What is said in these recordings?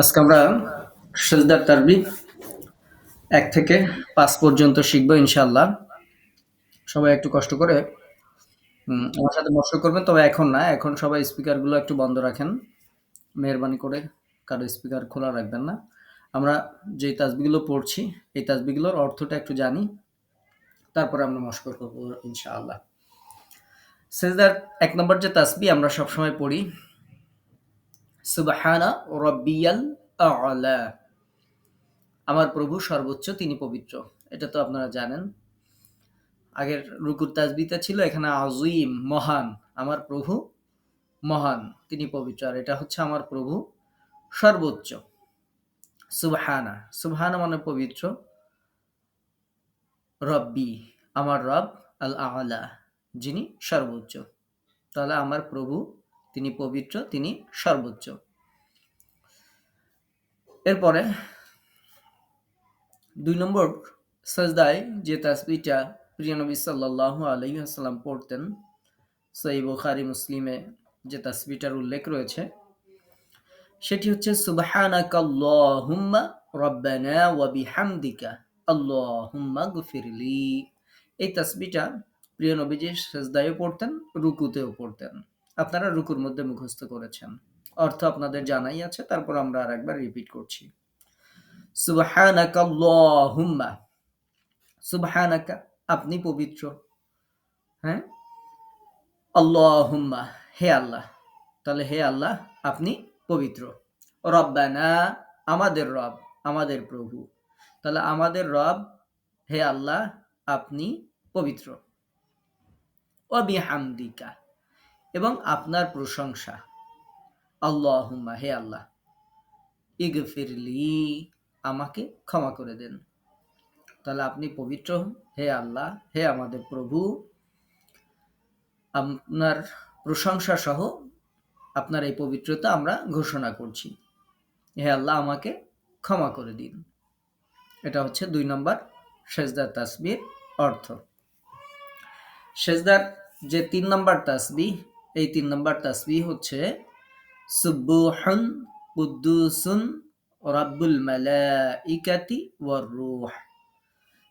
আজকে আমরা সেজদার তারবিব এক থেকে পাঁচ পর্যন্ত শিখব ইনশাল্লাহ সবাই একটু কষ্ট করে আমার সাথে মস্ত করবেন, তবে এখন না, এখন সবাই স্পিকারগুলো একটু বন্ধ রাখেন। মেহরবানি করে কারও স্পিকার খোলা রাখবেন না। আমরা যে তাজবিগুলো পড়ছি, এই তাজবিগুলোর অর্থটা একটু জানি, তারপরে আমরা মস্কর করব ইনশাআল্লাহ। সেজদার এক নম্বর যে তাসবি আমরা সবসময় পড়ি সুবহানা রব্বিয়াল আলা। আমার প্রভু সর্বোচ্চ, তিনি পবিত্র। এটা তো আপনারা জানেন। আগের রুকুর তাজবিতে ছিল এখানে আজিম মহান। আমার প্রভু মহান, তিনি পবিত্র। আর এটা হচ্ছে আমার প্রভু সর্বোচ্চ। সুবহানা। সুবহানা মানে পবিত্র। রব্বি, আমার রব আল আলা, যিনি সর্বোচ্চ। তাহলে আমার প্রভু, তিনি পবিত্র, তিনি সর্বোচ্চ। এরপরে দুই নম্বর সাজদায় যে তাসবিটা প্রিয় নবী সাল্লাহ আলহিহাসাল্লাম পড়তেন সই বুখারি, মুসলিমে যে তাসবিটার উল্লেখ রয়েছে। সেটি হচ্ছে, সুবহানাকাল্লাহুম্মা রব্বানা ওয়া বিহামদিকা আল্লাহুম্মা গফিরলি। এই তাসবিটা প্রিয় নবীজি সেজদায়ও পড়তেন, রুকুতেও পড়তেন। আপনারা রুকুর মধ্যে মুখস্থ করেছেন। অর্থ আপনাদের জানাই আছে, তারপর আমরা আর একবার রিপিট করছি। সুবহানাকাল্লাহুম্মা। সুবহানাকা, আপনি পবিত্র। হ্যাঁ? আল্লাহুম্মা, হে আল্লাহ। তাহলে হে আল্লাহ, আপনি পবিত্র। রব্বানা, আমাদের রব, আমাদের প্রভু। তাহলে আমাদের রব, হে আল্লাহ, আপনি পবিত্র। অবিহামদিকা এবং আপনার প্রশংসা। আল্লাহুম্মা, হে আল্লাহ ইগফিরলি আমাকে ক্ষমা করে দেন। তাহলে আপনি পবিত্র হন। হে আল্লাহ, হে আমাদের প্রভু, আপনার প্রশংসা সহ আপনার এই পবিত্রতা আমরা ঘোষণা করছি। হে আল্লাহ, আমাকে ক্ষমা করে দিন। এটা হচ্ছে দুই নম্বর সেজদার তাসবির অর্থ। সেজদার যে তিন নম্বর তাসবি এই তিন নম্বর তাসবি হচ্ছে সুব্বুহন কুদ্দুসুন রাব্বুল মালাইকাতি ওয়ার রূহ।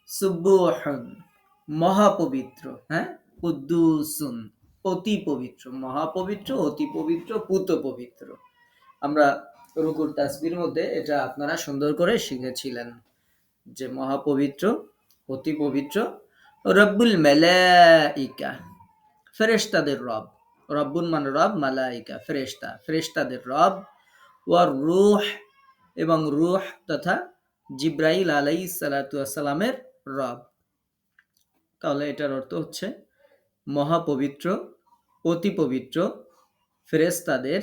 সুব্বুহন মহাপবিত্র হ্যাঁ? কুদ্দুসুন, অতি পবিত্র, মহাপবিত্র, অতি পবিত্র, পুত পবিত্র। আমরা রুকুর তাসবির মধ্যে এটা আপনারা সুন্দর করে শিখেছিলেন, যে মহাপবিত্র, অতি পবিত্র, রব্বুল মালাইকা, ফেরেশতাদের রব। রব্বুল মানে রব, মালাইকা, ফেরেশতা। ফেরেশতাদের রব, ওয়ার রুহ, এবং রুহ তথা জিব্রাইল আলাই সালাতামের রব। তাহলে এটার অর্থ হচ্ছে মহাপবিত্র, অতি পবিত্র ফেরেস্তাদের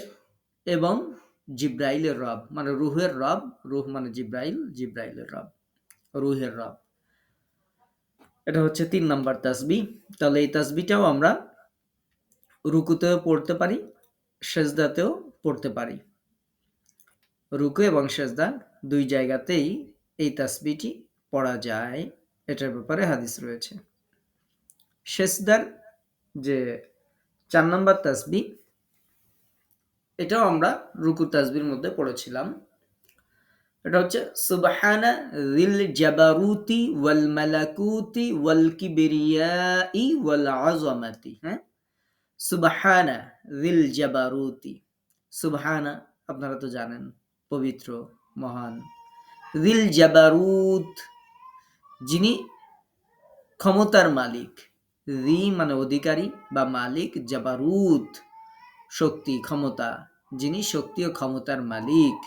এবং জিব্রাইলের রব মানে রুহের রব। রুহ মানে জিব্রাইল, জিব্রাইলের রব, রুহের রব। এটা হচ্ছে তিন নম্বর তাসবি। তাহলে এই তাসবিটাও আমরা রুকুতেও পড়তে পারি, সেজদাতেও পড়তে পারি। রুকু এবং সেজদা দুই জায়গাতেই এই তাসবিটি পড়া যায়, এটার ব্যাপারে হাদিস রয়েছে। সেজদার যে চার নম্বর তাসবি এটাও আমরা রুকু তাসবির মধ্যে পড়েছিলাম। এটা হচ্ছে, সুবহানা জিল জাবারুতি ওয়াল মালাকুতি ওয়াল কিবরিয়াই ওয়াল আযমাতি। হ্যাঁ? সুবহানা জিল জাবারুতি। সুবহানা, আপনারা তো জানেন, পবিত্র, মহান। জিল জাবারুত, যিনি ক্ষমতার মালিক। রি মানে অধিকারী বা মালিক, জাবারুত, শক্তি, ক্ষমতা। যিনি শক্তি ও ক্ষমতার মালিক।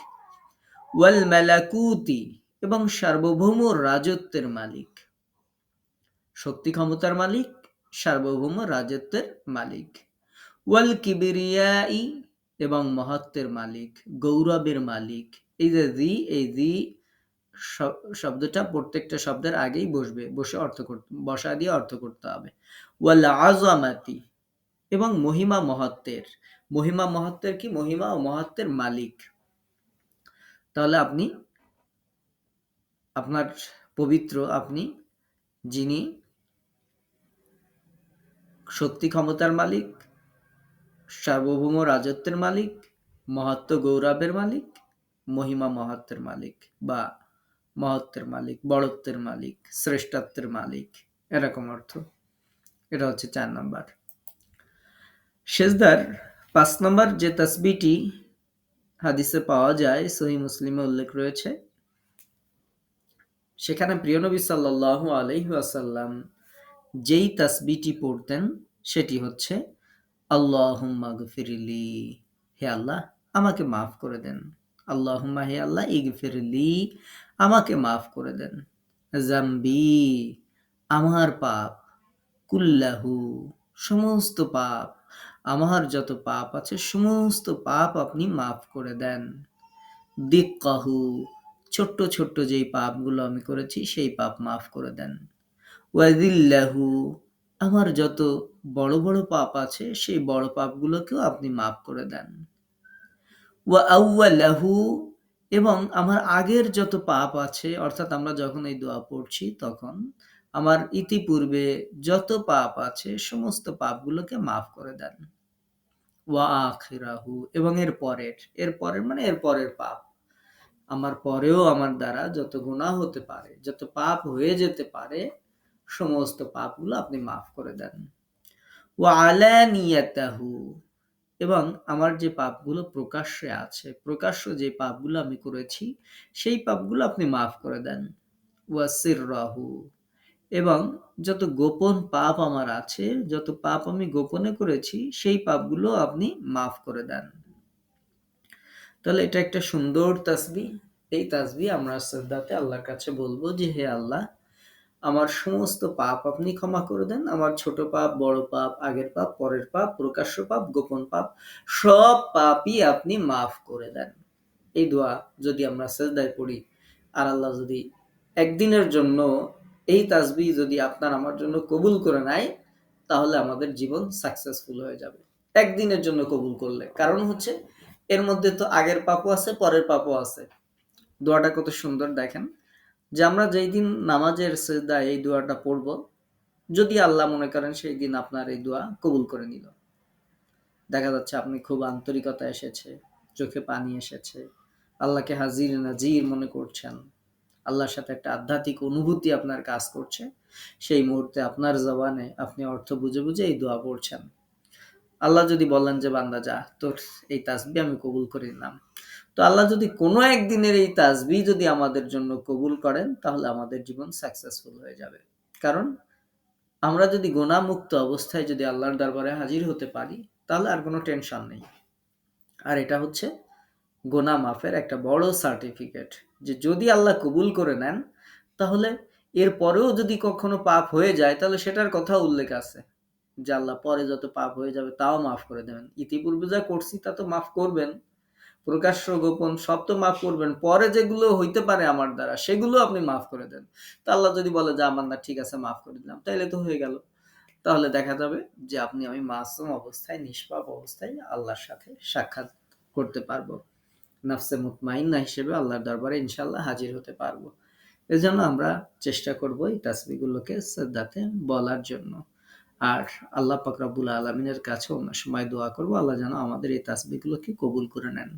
ওয়াল মেলাকুতি, এবং সার্বভৌম রাজত্বের মালিক। শক্তি ক্ষমতার মালিক, সার্বভৌম রাজত্বের মালিক। ওয়াল কিবিরিয়াই এবং মহত্বের মালিক, গৌরবের মালিক। এই যে জি, এই রি শব্দটা প্রত্যেকটা শব্দের আগেই বসবে, বসে অর্থ করতে বসা দিয়ে অর্থ করতে হবে। ওয়াল আজমাতি এবং মহিমা মহত্বের। মহিমা মহত্বের কি? মহিমা ও মহত্বের মালিক। তাহলে আপনি, আপনার পবিত্র আপনি, যিনি শক্তি ক্ষমতার মালিক সার্বভৌম রাজত্বের মালিক মহত্ব গৌরবের মালিক, মহিমা মহাত্মের মালিক বা মহত্বের মালিক, বড়ত্বের মালিক, শ্রেষ্ঠত্বের মালিক, এরকম অর্থ। এটা হচ্ছে চার নম্বর। সেজদার পাঁচ নম্বর যে তসবিটি হাদিসে পাওয়া যায়, সহি মুসলিমে উল্লেখ রয়েছে, সেখানে প্রিয় নবী সাল্লাহ আলহাসাল্লাম যেই তসবিটি পড়তেন, সেটি হচ্ছে আল্লাহ গফিরলি হে আল্লাহ আমাকে মাফ করে দেন। আল্লাহ হে আল্লাহ ইগফিরলি আমাকে মাফ করে দেন। জাম্বি আমার পাপ, কুল্লাহু, সমস্ত পাপ, আমার যত পাপ আছে, সমস্ত পাপ আপনি মাফ করে দেন। দিক্কাহু, ছোট্ট ছোট্ট যেই পাপগুলো আমি করেছি, সেই পাপ মাফ করে দেন। ওয়াদিল্লাহু আমার যত বড় বড় পাপ আছে, সেই বড় পাপগুলোকেও আপনি মাফ করে দেন। ওয়া এবং আমার আগের যত পাপ আছে, অর্থাৎ আমরা যখন এই দোয়া পড়ছি তখন, আমার ইতিপূর্বে যত পাপ আছে, সমস্ত পাপগুলোকে মাফ করে দেন। ওয়া আখিরাহু, এবং এর পরের এর পরের মানে এর পরের পাপ। আমার পরেও আমার দ্বারা যত গুণা হতে পারে, যত পাপ হয়ে যেতে পারে, সমস্ত পাপগুলো আপনি মাফ করে দেন। আলানিয়াতাহু এবং আমার যে পাপগুলো প্রকাশ্যে আছে, প্রকাশ্য যে পাপগুলো আমি করেছি, সেই পাপগুলো আপনি মাফ করে দেন। ওয়াসির রাহু এবং যত গোপন পাপ আমার আছে, যত পাপ আমি গোপনে করেছি, সেই পাপগুলো আপনি মাফ করে দেন। তাহলে এটা একটা সুন্দর তাসবি। এই তাসবি আমরা শ্রদ্ধাতে আল্লাহর কাছে বলব যে, হে আল্লাহ আমার সমস্ত পাপ আপনি ক্ষমা করে দেন। আমার ছোট পাপ, বড় পাপ, আগের পাপ, পরের পাপ, প্রকাশ্য পাপ, গোপন পাপ, সব পাপই আপনি মাফ করে দেন। এই দোয়া যদি আমরা সেজদায় পড়ি, আর আল্লাহ যদি একদিনের জন্য এই তাসবি যদি আপনার আমার জন্য কবুল করে নেয়, তাহলে আমাদের জীবন সাকসেসফুল হয়ে যাবে। একদিনের জন্য কবুল করলে। কারণ হচ্ছে, এর মধ্যে তো আগের পাপও আছে, পরের পাপও আছে। দোয়াটা কত সুন্দর, দেখেন। যে আমরা যেই দিন নামাজের সেজদা এই দোয়াটা পড়ব, যদি আল্লাহ মনে করেন সেই দিন আপনার এই দোয়া কবুল করে নিল। দেখা যাচ্ছে আপনি খুব আন্তরিকতা এসেছে, চোখে পানি এসেছে, আল্লাহকে হাজির নাজির মনে করছেন, আল্লাহর সাথে একটা আধ্যাত্মিক অনুভূতি আপনার কাজ করছে, সেই মুহূর্তে আপনার জবানে আপনি অর্থ বুঝে বুঝে এই দোয়া পড়ছেন। আল্লাহ যদি বলেন যে, বান্দা, যা, তোর এই তাসবি আমি কবুল করে নিলাম। তো আল্লাহ যদি কোনো একদিনের এই তাজবি যদি আমাদের জন্য কবুল করেন, তাহলে আমাদের জীবন সাকসেসফুল হয়ে যাবে। কারণ আমরা যদি গোনামুক্ত অবস্থায় যদি আল্লাহর দরবারে হাজির হতে পারি, তাহলে আর কোনো টেনশন নেই। আর এটা হচ্ছে গোনা মাফের একটা বড় সার্টিফিকেট যে যদি আল্লাহ কবুল করে নেন, তাহলে এর পরেও যদি কখনো পাপ হয়ে যায়, তাহলে সেটার কথা উল্লেখ আছে যে আল্লাহ পরে যত পাপ হয়ে যাবে, তাও মাফ করে দেবেন। ইতিপূর্বে যা করছি, তা তো মাফ করবেন। প্রকাশ্য গোপন সব তো মাফ করবেন। পরে যেগুলো হইতে পারে আমার দ্বারা, সেগুলো আপনি মাফ করে দেন। তা আল্লাহ যদি বলে যে আমার না ঠিক আছে, মাফ করে দিলাম, তাইলে তো হয়ে গেল। তাহলে দেখা যাবে যে, আপনি আমি মাসুম অবস্থায়, নিষ্পাপ অবস্থায় আল্লাহর সাথে সাক্ষাৎ করতে পারব। নাফসে মুতমাইন্না হিসেবে আল্লাহর দরবারে ইনশাল্লাহ হাজির হতে পারব। এজন্য আমরা চেষ্টা করব এই তাসবিগুলোকে শ্রদ্ধাতে বলার জন্য। আর আল্লাহ পাকরাবুল আলমিনের কাছে অন্য সময় দোয়া করব, আল্লাহ যেন আমাদের এই তাসবিগুলোকে কবুল করে নেন।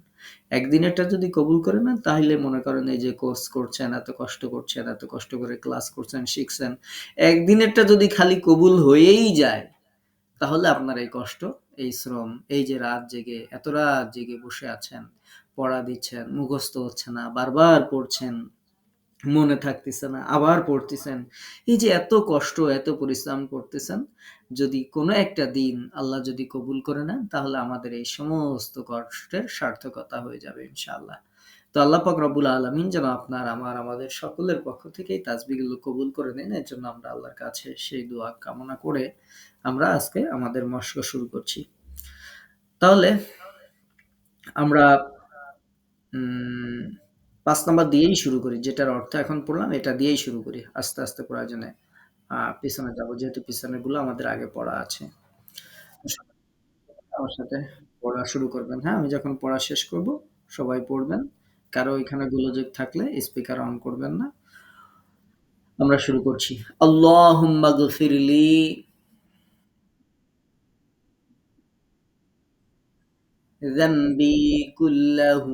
একদিনেরটা যদি কবুল করে নেন, তাহলে মনে করেন এই যে কোর্স করছেন, এত কষ্ট করছেন, এত কষ্ট করে ক্লাস করছেন, শিখছেন, একদিনেরটা যদি খালি কবুল হয়েই যায়, তাহলে আপনার এই কষ্ট, এই শ্রম, এই যে রাত জেগে, এত রাত জেগে বসে আছেন, পড়া দিচ্ছেন, মুখস্থ হচ্ছে না, বারবার পড়ছেন মনে থাকতেছে না, আবার পড়তেছেন। এই যে এত কষ্ট, এত পরিশ্রম করতেছেন, যদি কোনো একটা দিন আল্লাহ যদি কবুল করে নেন, তাহলে আমাদের এই সমস্ত কষ্টের সার্থকতা হয়ে যাবে, ইনশাআল্লাহ। তো আল্লাহ পাক রব্বুল আলমিন যেন আপনার, আমার, আমাদের সকলের পক্ষ থেকে এই তাজবিগুলো কবুল করে নেন। এর জন্য আমরা আল্লাহর কাছে সেই দোয়া কামনা করে আমরা আজকে আমাদের মস্ক শুরু করছি। তাহলে আমরা পাঁচ নাম্বার দিয়েই শুরু করি যেটার অর্থ এখন পড়লাম এটা দিয়েই শুরু করি আস্তে আস্তে প্রয়োজনে পিছনে যাবো যেহেতু পিছনে গুলো আমাদের আগে পড়া আছে আমার সাথে পড়া শুরু করবেন হ্যাঁ আমি যখন পড়া শেষ করব সবাই পড়বেন কারো এখানে গোলযোগ থাকলে স্পিকার অন করবেন না আমরা শুরু করছি আল্লাহুম্মা গফিরলি ذنبي كله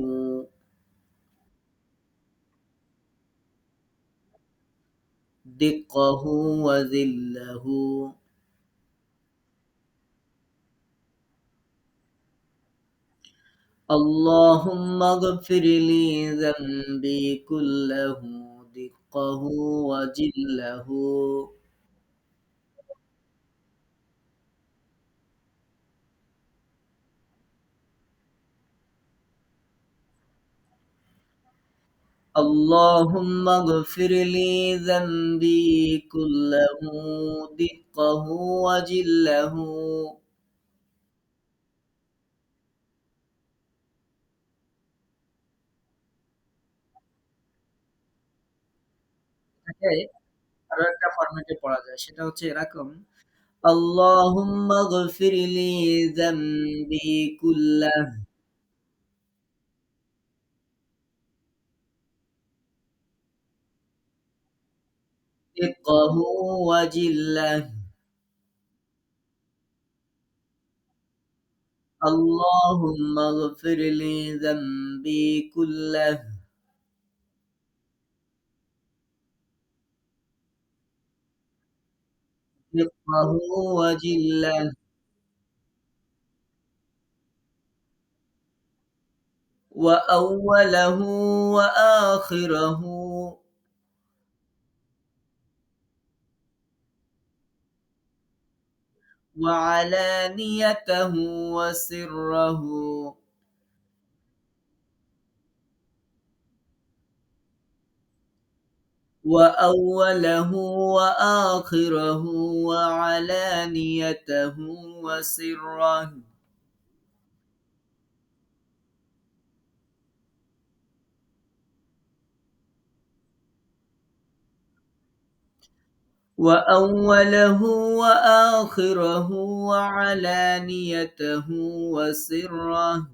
دقه وذله. اللهم اغفر لي ذنبي كله دقه وجله. اللهم اغفر لي ذنبي كله دقه وجله এটাকে আরো একটা ফরম্যাটে পড়া যায় সেটা হচ্ছে এরকম আল্লাহুম্মা গফির লি যামবি কুল্লাহ فقه وجله اللهم اغفر لي ذنبي كله فقه وجله وأوله وآخره وعلانيته وسره. وأوله وآخره وعلانيته وسره. وأوله وآخره وعلانيته وسره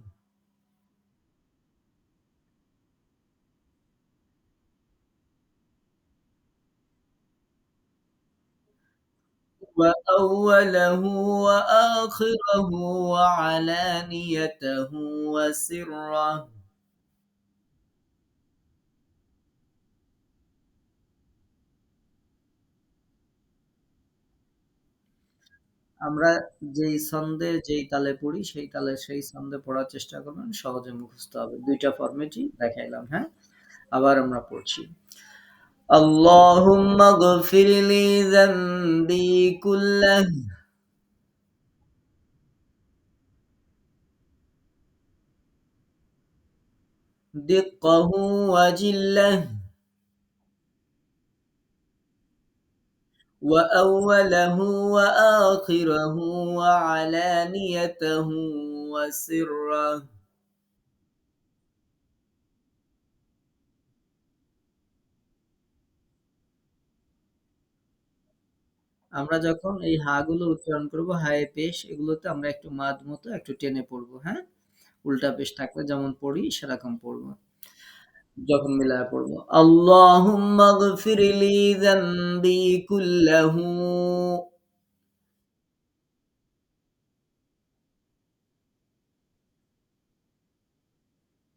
وأوله وآخره وعلانيته وسره আমরা যেই ছন্দে যেই তালে পড়ি সেই তালে সেই ছন্দে পড়ার চেষ্টা করবেন সহজে মুখস্থ হবে দুইটা ফরম্যাটই দেখাইলাম হ্যাঁ আবার আমরা পড়ছি اللهم اغفر لي ذنبي كله دقه وجله وأوله وآخره وعلانيته وسره আমরা যখন এই হা গুলো উচ্চারণ করব হায়ে পেশ এগুলোতে আমরা একটু মাদ মতো একটু টেনে পড়বো হ্যাঁ উল্টা পেশ থাকলে যেমন পড়ি সেরকম পড়বো যখন মিলায় পড়বো আল্লাহুম্মা গফিরলি যামবি কুল্লাহু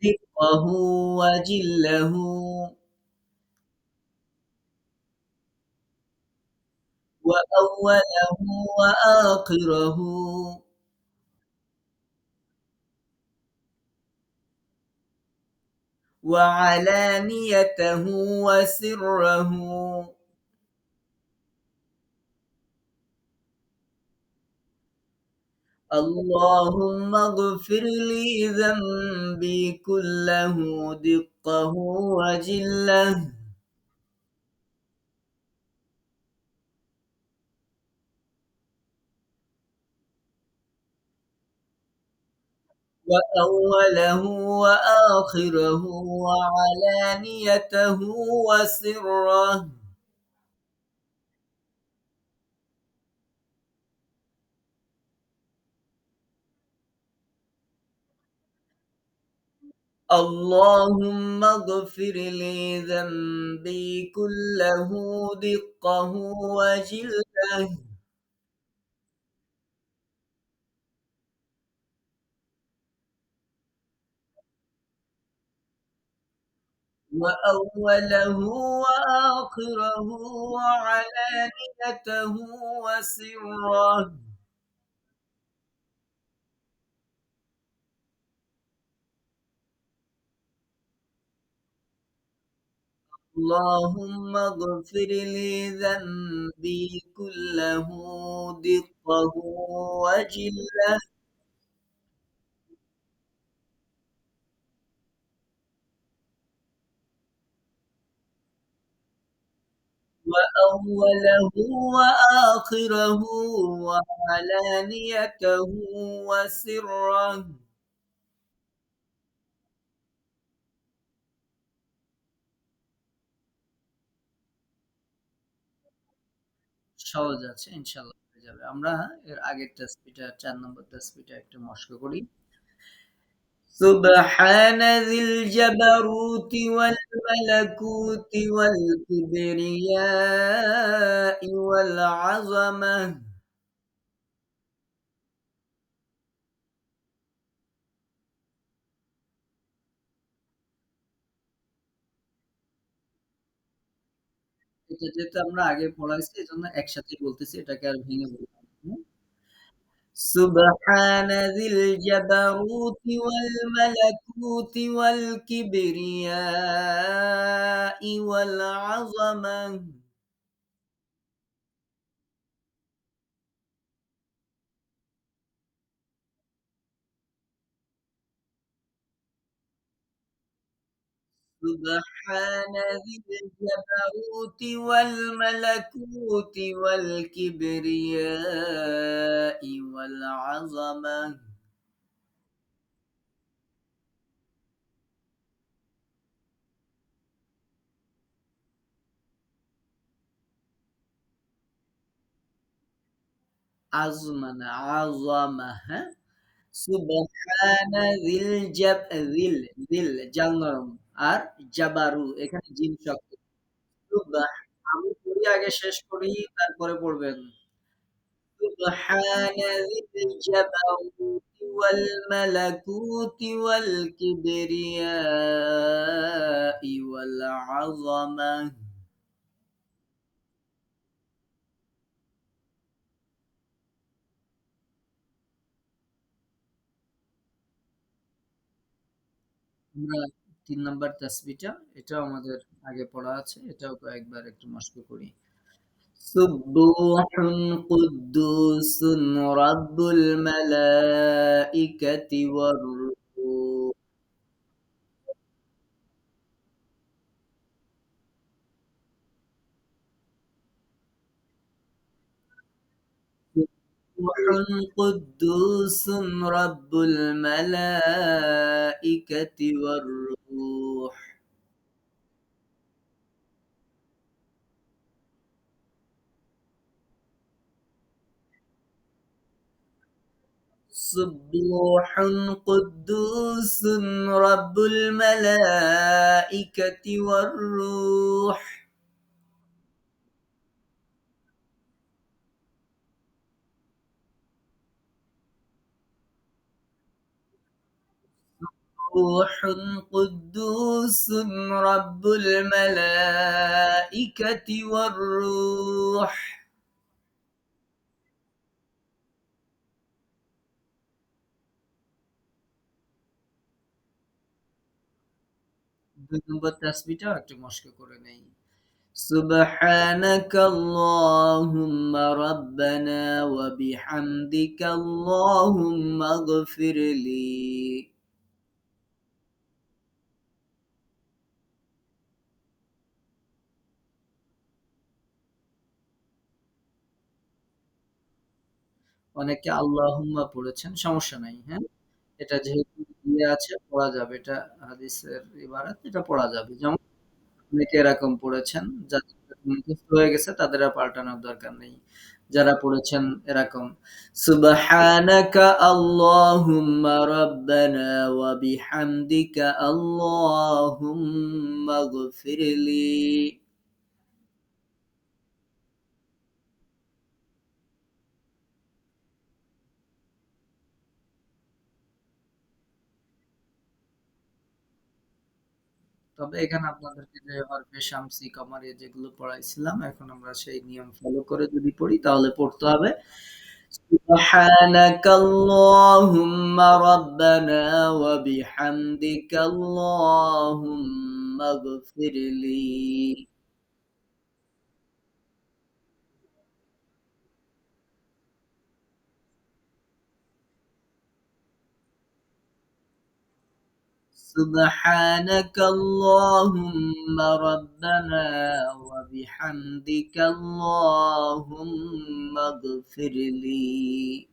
دقه وجله وأوله وآخره وعلانيته وسره. اللهم اغفر لي ذنبي كله دقه وجله. وأوله وآخره وعلانيته وسره. اللهم اغفر لي ذنبي كله دقه وجله. وأوله وآخره وعلانيته وسره. اللهم اغفر لي ذنبي كله دقه وجله. وأوله وآخره وعلانيته وسره সহজ আছে ইনশাআল্লাহ হয়ে যাবে। আমরা এর আগের তাসবিহটা ৪ নম্বর তাসবিহটা একটু মশক করি। سبحان ذي الجبروت والملكوت والكبرياء والعظمة এটা যেহেতু আমরা আগে পড়াইছি এজন্য একসাথেই বলতেছি এটাকে আর ভেঙে বললাম না। سبحان ذي الجبروت والملكوت والكبرياء والعظمة. سبحان ذي الجبروت والملكوت والكبرياء والعظمة. عظمة عظمة سبحان ذي الجب ذي ذي আর জাবারু এখানে জিম শক্ত সুবহান আমি পড়ি আগে শেষ করি তারপরে পড়বেন سبحان ذي الجبروت والملكوت والكبرياء والعظمة আমরা ৩ নাম্বার তাসবিহটা এটাও আমাদের আগে পড়া আছে। এটাও কয়েকবার একটু মশক করি। سبوح قدوس رب الملائكة والروح قدوس رب الملائكة والروح. سبوح قدوس رب الملائكة والروح. روح قدوس رب الملائكة والروح দুই নম্বর তাসবিহটাও একটু মশক করে নেই سبحانك اللهم ربنا وبحمدك اللهم اغفر لي অনেকে আল্লাহুম্মা পড়েছেন, সমস্যা নাই হ্যাঁ? এটা যেহেতু ইয়ে আছে, পড়া যাবে, এটা হাদিসের ইবারাত, এটা পড়া যাবে। যেমন অনেকে এরকম পড়েছেন, যাদের হয়ে গেছে, তাদের আর পাল্টানোর দরকার নেই। যারা পড়েছেন এরকম, সুবহানাকা আল্লাহুম্মা রাব্বানা ওয়া বিহামদিকা আল্লাহুম্মা গফিরলি। তবে এখানে আপনাদেরকে যে হরফে শামসি, কমারি যেগুলো পড়াইছিলাম এখন আমরা সেই নিয়ম ফলো করে যদি পড়ি তাহলে পড়তে হবে سبحانك اللهم ربنا وبحمدك اللهم اغفر لي سبحانك اللهم ربنا وبحمدك اللهم اغفر لي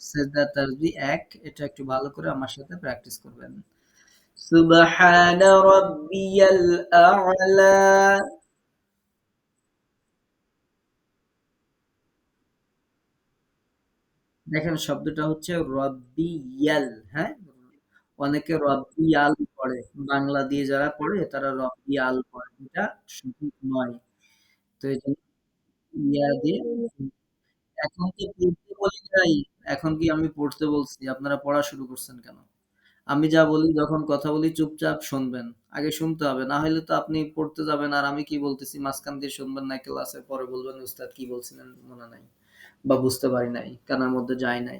সেজদা তাসবিহ ১ এটা একটু ভালো করে আমার সাথে প্র্যাকটিস করবেন সুবহান রাব্বিয়াল আ'লা দেখেন শব্দটা হচ্ছে রব্বিয়াল হ্যাঁ? অনেকে রব্বিয়াল পড়ে। বাংলা দিয়ে যারা পড়ে, তারা রব্বিয়াল পড়ে। এটা সঠিক নয়। তো ইয়া দিয়ে এখন কি পড়তে বলি নাই? এখন কি আমি পড়তে বলছি? আপনারা পড়া শুরু করছেন কেন? আমি যা বলি, যখন কথা বলি, চুপচাপ শুনবেন। আগে শুনতে হবে, না হলে তো আপনি পড়তে যাবেন। আর আমি কি বলতেছি? মাঝখান দিয়ে শুনবেন না ক্লাসে পরে বলবেন, উস্তাদ, কি বলছিলেন? মনে নাই। বা বুঝতে পারি নাই, কানার মধ্যে যায় নাই।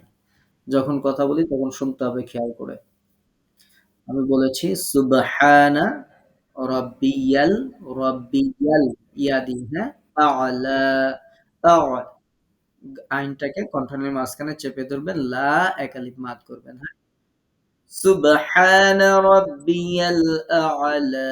যখন কথা বলি তখন শুনতে হবে খেয়াল করে। আমি বলেছি, সুবহানা হ্যাঁ আলা আ আইনটাকে কণ্ঠনের মাঝখানে চেপে ধরবেন, লা একালিপ মাদ করবেন হ্যাঁ। সুবহান রাব্বিয়াল আ'লা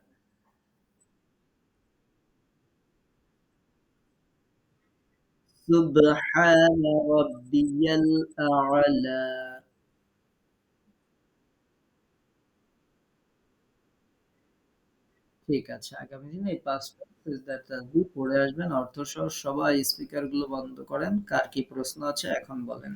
سبحان ربي الأعلى ঠিক আছে আগামী দিনে এই পাঁচটা সিজদার তাসবিহ পড়ে আসবেন অর্থ সহ সবাই স্পিকার গুলো বন্ধ করেন কার কি প্রশ্ন আছে এখন বলেন